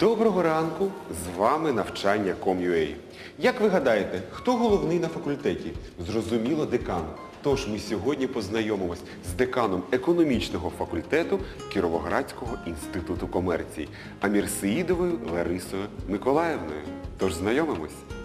Доброго ранку! З вами навчання Ком.ua. Як ви гадаєте, хто головний на факультеті? Зрозуміло, декан. Тож ми сьогодні познайомимось з деканом економічного факультету Кіровоградського інституту комерції Амірсеїдовою Ларисою Миколаївною. Тож знайомимось.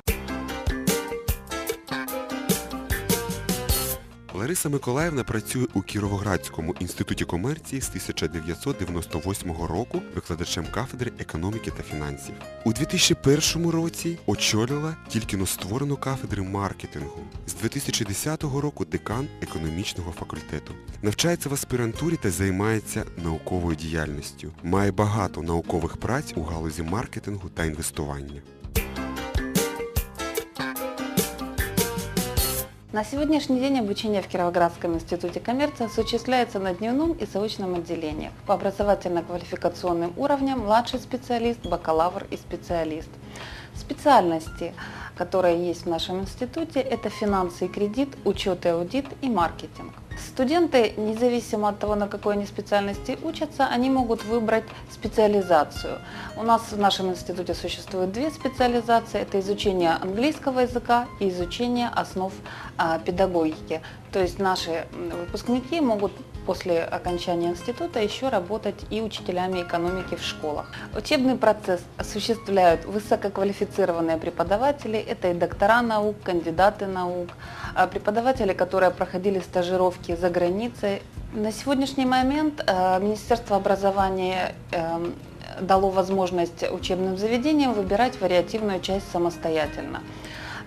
Лариса Миколаївна працює у Кіровоградському інституті комерції з 1998 року викладачем кафедри економіки та фінансів. У 2001 році очолила тільки но створену кафедру маркетингу. З 2010 року декан економічного факультету. Навчається в аспірантурі та займається науковою діяльністю. Має багато наукових праць у галузі маркетингу та інвестування. На сегодняшний день обучение в Кировоградском институте коммерции осуществляется на дневном и заочном отделениях по образовательно-квалификационным уровням младший специалист, бакалавр и специалист. Специальности, которые есть в нашем институте, это финансы и кредит, учет и аудит и маркетинг. Студенты, независимо от того, на какой они специальности учатся, они могут выбрать специализацию. У нас в нашем институте существует две специализации. Это изучение английского языка и изучение основ а, педагогики. То есть наши выпускники могут после окончания института еще работать и учителями экономики в школах. Учебный процесс осуществляют высококвалифицированные преподаватели, это и доктора наук, кандидаты наук, а, преподаватели, которые проходили стажировки за границей. На сегодняшний момент э, Министерство образования эм, дало возможность учебным заведениям выбирать вариативную часть самостоятельно.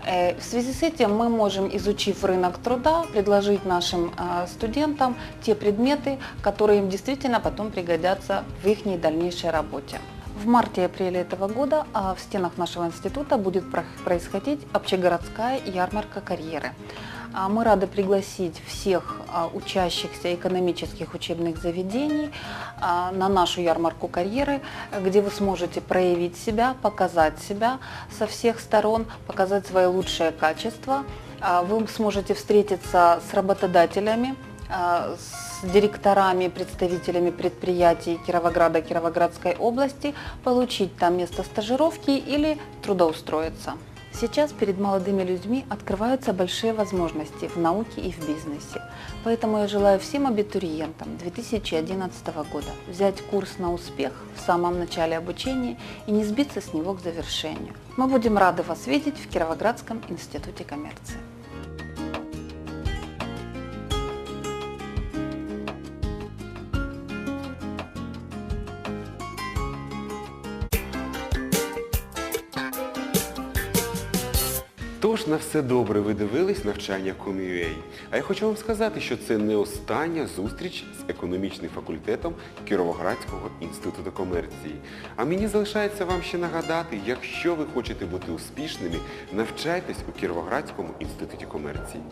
Э, В связи с этим мы можем, изучив рынок труда, предложить нашим э, студентам те предметы, которые им действительно потом пригодятся в их дальнейшей работе. В марте-апреле этого года а, в стенах нашего института будет про- происходить общегородская ярмарка карьеры. А, Мы рады пригласить всех а, учащихся экономических учебных заведений а, на нашу ярмарку карьеры, где вы сможете проявить себя, показать себя со всех сторон, показать свои лучшие качества. А, Вы сможете встретиться с работодателями, а, с директорами, представителями предприятий Кировограда, Кировоградской области, получить там место стажировки или трудоустроиться. Сейчас перед молодыми людьми открываются большие возможности в науке и в бизнесе. Поэтому я желаю всем абитуриентам 2011 года взять курс на успех в самом начале обучения и не сбиться с него к завершению. Мы будем рады вас видеть в Кировоградском институте коммерции. Тож на все добре ви дивились навчання Com.ua. А я хочу вам сказати, що це не остання зустріч з економічним факультетом Кіровоградського інституту комерції. А мені залишається вам ще нагадати, якщо ви хочете бути успішними, навчайтесь у Кіровоградському інституті комерції.